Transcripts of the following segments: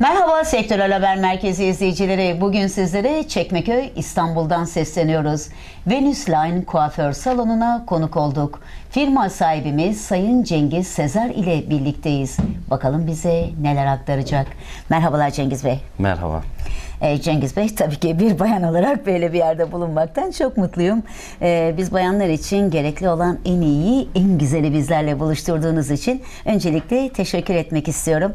Merhaba Sektörel Haber Merkezi izleyicileri. Bugün sizlere Çekmeköy, İstanbul'dan sesleniyoruz. Venüs Line kuaför salonuna konuk olduk. Firma sahibimiz Sayın Cengiz Sezer ile birlikteyiz. Bakalım bize neler aktaracak. Merhabalar Cengiz Bey. Merhaba. Ee, Cengiz Bey tabii ki bir bayan olarak böyle bir yerde bulunmaktan çok mutluyum. Ee, biz bayanlar için gerekli olan en iyi, en güzeli bizlerle buluşturduğunuz için öncelikle teşekkür etmek istiyorum.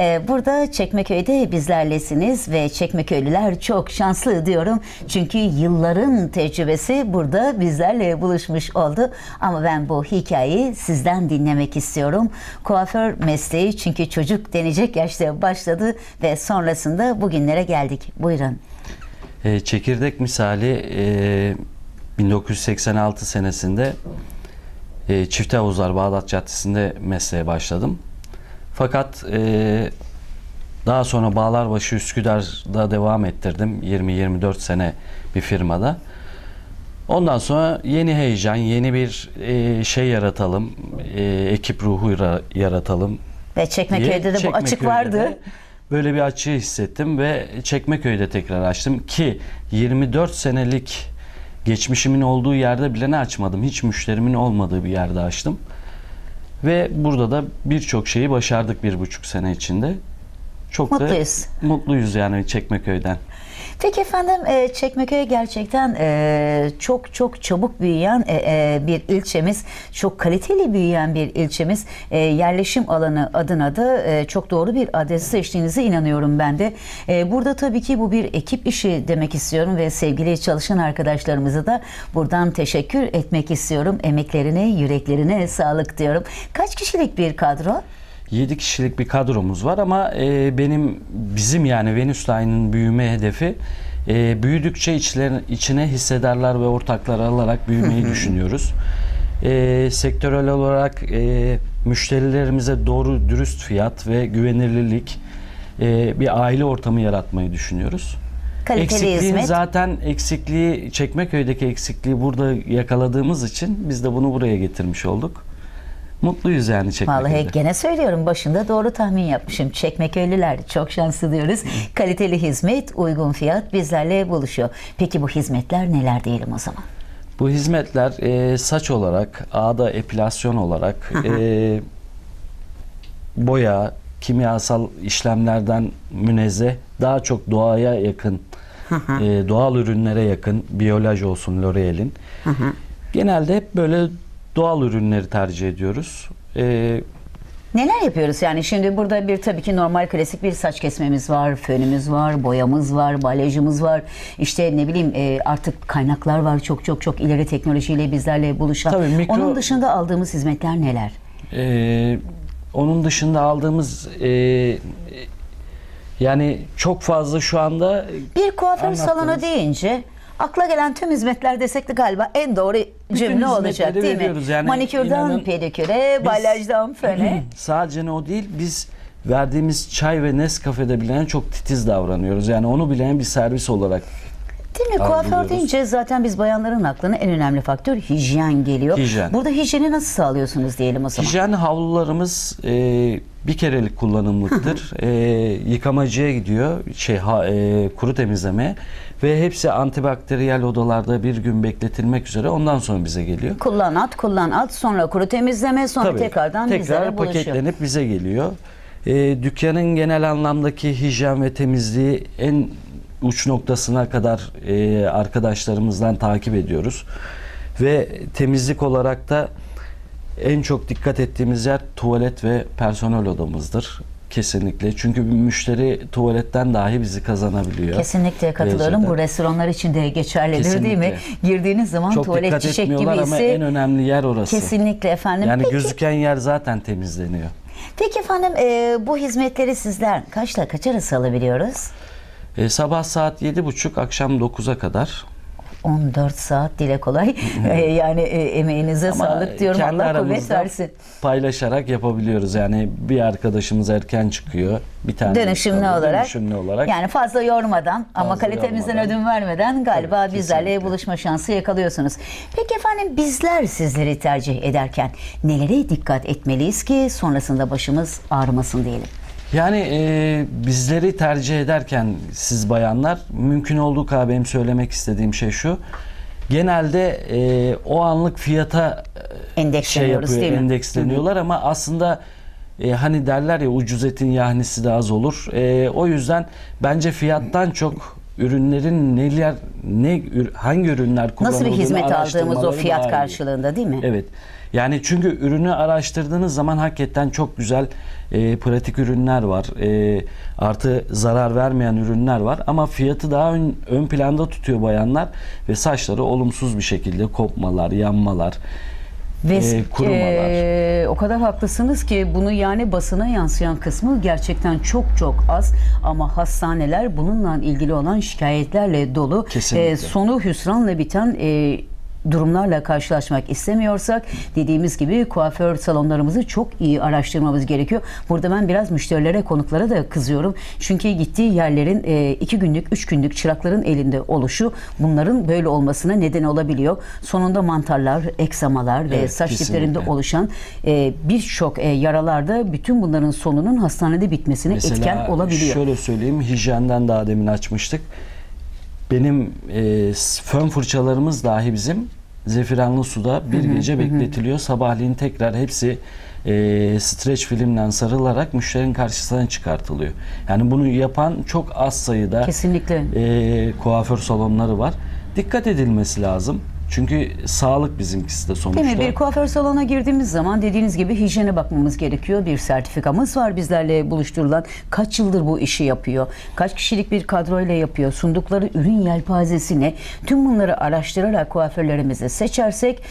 Ee, burada Çekmeköy'de bizlerlesiniz ve Çekmeköylüler çok şanslı diyorum. Çünkü yılların tecrübesi burada bizlerle buluşmuş oldu. Ama ben bu hikayeyi sizden dinlemek istiyorum. Kuaför mesleği çünkü çocuk denecek yaşta başladı ve sonrasında bugünlere geldik. Buyurun. E, çekirdek misali e, 1986 senesinde e, Çifte Havuzlar Bağdat Caddesi'nde mesleğe başladım. Fakat e, daha sonra Bağlarbaşı Üsküdar'da devam ettirdim. 20-24 sene bir firmada. Ondan sonra yeni heyecan, yeni bir e, şey yaratalım, e, ekip ruhu yara- yaratalım Ve Çekmeköy'de de diye bu açık Çekmeköy'de vardı. Böyle bir açığı hissettim ve Çekmeköy'de tekrar açtım ki 24 senelik geçmişimin olduğu yerde bile ne açmadım. Hiç müşterimin olmadığı bir yerde açtım. Ve burada da birçok şeyi başardık bir buçuk sene içinde. Çok Mutluyuz. da mutluyuz yani Çekmeköy'den. Peki efendim e, Çekmeköy gerçekten e, çok çok çabuk büyüyen e, bir ilçemiz, çok kaliteli büyüyen bir ilçemiz. Yerleşim alanı adına da çok doğru bir adresi seçtiğinize inanıyorum ben de. Burada tabii ki bu bir ekip işi demek istiyorum ve sevgili çalışan arkadaşlarımıza da buradan teşekkür etmek istiyorum. Emeklerine, yüreklerine sağlık diyorum. Kaç kişilik bir kadro? 7 kişilik bir kadromuz var ama e, benim bizim yani Venüs Line'ın büyüme hedefi e, büyüdükçe içler, içine hissedarlar ve ortaklar alarak büyümeyi düşünüyoruz. E, sektörel olarak e, müşterilerimize doğru dürüst fiyat ve güvenilirlik e, bir aile ortamı yaratmayı düşünüyoruz. Kaliteli Eksikliğini hizmet. zaten eksikliği Çekmeköy'deki eksikliği burada yakaladığımız için biz de bunu buraya getirmiş olduk. Mutluyuz yani Çekmeköy'de. Vallahi gene söylüyorum başında doğru tahmin yapmışım. Çekmeköylüler çok şanslı diyoruz. Kaliteli hizmet, uygun fiyat bizlerle buluşuyor. Peki bu hizmetler neler diyelim o zaman? Bu hizmetler e, saç olarak, ağda epilasyon olarak, e, boya, kimyasal işlemlerden münezzeh, daha çok doğaya yakın, e, doğal ürünlere yakın, biyolaj olsun L'Oreal'in. Genelde hep böyle doğal ürünleri tercih ediyoruz. E, Neler yapıyoruz yani şimdi burada bir tabii ki normal klasik bir saç kesmemiz var, fönümüz var, boyamız var, balyajımız var. İşte ne bileyim e, artık kaynaklar var çok çok çok ileri teknolojiyle bizlerle buluşan. Tabii mikro- Onun dışında aldığımız hizmetler neler? Ee, onun dışında aldığımız e, yani çok fazla şu anda Bir kuaför salonu deyince akla gelen tüm hizmetler desek de galiba en doğru cümle olacak değil mi? Yani Manikürden inanın pediküre, balyajdan föne. sadece o değil biz verdiğimiz çay ve Nescafe'de bilen çok titiz davranıyoruz. Yani onu bilen bir servis olarak Mi? Kuaför deyince zaten biz bayanların aklına en önemli faktör hijyen geliyor. Hijyen. Burada hijyeni nasıl sağlıyorsunuz diyelim o zaman? Hijyen havlularımız e, bir kerelik kullanımlıktır. e, yıkamacıya gidiyor, şey ha, e, kuru temizleme ve hepsi antibakteriyel odalarda bir gün bekletilmek üzere ondan sonra bize geliyor. Kullan at, kullan at, sonra kuru temizleme, sonra Tabii, tekrardan tekrar bizlere buluşuyor. paketlenip bize geliyor. E, dükkanın genel anlamdaki hijyen ve temizliği en uç noktasına kadar e, arkadaşlarımızdan takip ediyoruz. Ve temizlik olarak da en çok dikkat ettiğimiz yer tuvalet ve personel odamızdır. Kesinlikle. Çünkü bir müşteri tuvaletten dahi bizi kazanabiliyor. Kesinlikle katılıyorum. Derecede. Bu restoranlar için de geçerlidir değil mi? Kesinlikle. Girdiğiniz zaman Çok tuvalet dikkat çiçek etmiyorlar ama gibiyse en önemli yer orası. kesinlikle efendim. Yani peki, gözüken yer zaten temizleniyor. peki efendim e, bu hizmetleri sizler kaçta kaç arası alabiliyoruz? E, sabah saat 7.30 akşam 9'a kadar 14 saat dile kolay. E, yani e, emeğinize Ama sağlık diyorum. kendi Allah kuvvet versin. paylaşarak yapabiliyoruz. Yani bir arkadaşımız erken çıkıyor. Bir tane Dönüşümlü kalıyor. olarak. Dönüşümlü olarak. Yani fazla yormadan ama Fazla kalitemizden yormadan. ödün vermeden galiba Tabii, bizlerle kesinlikle. buluşma şansı yakalıyorsunuz. Peki efendim bizler sizleri tercih ederken nelere dikkat etmeliyiz ki sonrasında başımız ağrımasın diyelim. Yani e, bizleri tercih ederken siz bayanlar mümkün olduğu kadar benim söylemek istediğim şey şu. Genelde e, o anlık fiyata e, şey Endeksleniyoruz yapıyor, değil mi? endeksleniyorlar ama aslında e, hani derler ya ucuz etin yahnisi de az olur. E, o yüzden bence fiyattan çok ürünlerin neler ne ür- hangi ürünler Nasıl kullanıldığını bir hizmet aldığımız o araştırmaları fiyat daha iyi. karşılığında değil mi? Evet. Yani çünkü ürünü araştırdığınız zaman hakikaten çok güzel e, pratik ürünler var. E, artı zarar vermeyen ürünler var. Ama fiyatı daha ön, ön planda tutuyor bayanlar ve saçları olumsuz bir şekilde kopmalar, yanmalar, Ve e, kurumalar. e, o kadar haklısınız ki bunu yani basına yansıyan kısmı gerçekten çok çok az ama hastaneler bununla ilgili olan şikayetlerle dolu. Kesinlikle. E, sonu hüsranla biten e, durumlarla karşılaşmak istemiyorsak dediğimiz gibi kuaför salonlarımızı çok iyi araştırmamız gerekiyor. Burada ben biraz müşterilere, konuklara da kızıyorum. Çünkü gittiği yerlerin e, iki günlük, üç günlük çırakların elinde oluşu bunların böyle olmasına neden olabiliyor. Sonunda mantarlar, eksamalar ve Evet, saç diplerinde kesinlikle. oluşan e, birçok e, yaralarda bütün bunların sonunun hastanede bitmesine etken olabiliyor. şöyle söyleyeyim hijyenden daha demin açmıştık. Benim e, fön fırçalarımız dahi bizim zefiranlı suda bir gece bekletiliyor. Sabahleyin tekrar hepsi e, streç filmle sarılarak müşterinin karşısına çıkartılıyor. Yani bunu yapan çok az sayıda Kesinlikle. e, kuaför salonları var. Dikkat edilmesi lazım. Çünkü sağlık bizimkisi de sonuçta. Değil mi? Bir kuaför salonuna girdiğimiz zaman dediğiniz gibi hijyene bakmamız gerekiyor. Bir sertifikamız var bizlerle buluşturulan. Kaç yıldır bu işi yapıyor? Kaç kişilik bir kadroyla yapıyor? Sundukları ürün yelpazesi ne? Tüm bunları araştırarak kuaförlerimizi seçersek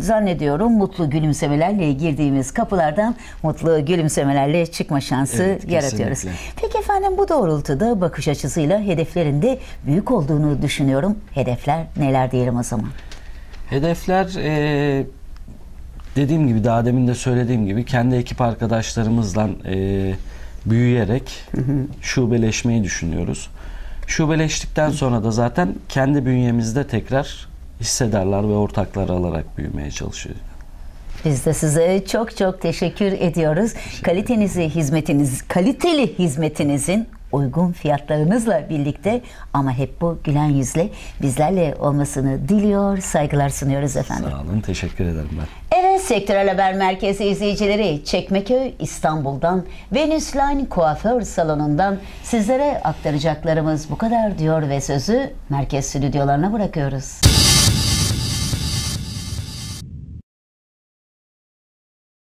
zannediyorum mutlu gülümsemelerle girdiğimiz kapılardan mutlu gülümsemelerle çıkma şansı Evet, yaratıyoruz. kesinlikle. Peki efendim bu doğrultuda bakış açısıyla hedeflerinde büyük olduğunu düşünüyorum. Hedefler neler diyelim o zaman? Hedefler e, dediğim gibi daha demin de söylediğim gibi kendi ekip arkadaşlarımızla e, büyüyerek şubeleşmeyi düşünüyoruz. Şubeleştikten sonra da zaten kendi bünyemizde tekrar hissedarlar ve ortaklar alarak büyümeye çalışıyoruz. Biz de size çok çok teşekkür ediyoruz. Kalitenizi, hizmetiniz, kaliteli hizmetinizin uygun fiyatlarınızla birlikte ama hep bu gülen yüzle bizlerle olmasını diliyor, saygılar sunuyoruz efendim. Sağ olun, teşekkür ederim ben. Evet Sektörel Haber Merkezi izleyicileri Çekmeköy İstanbul'dan Venüs Line Kuaför Salonu'ndan sizlere aktaracaklarımız bu kadar diyor ve sözü merkez stüdyolarına bırakıyoruz.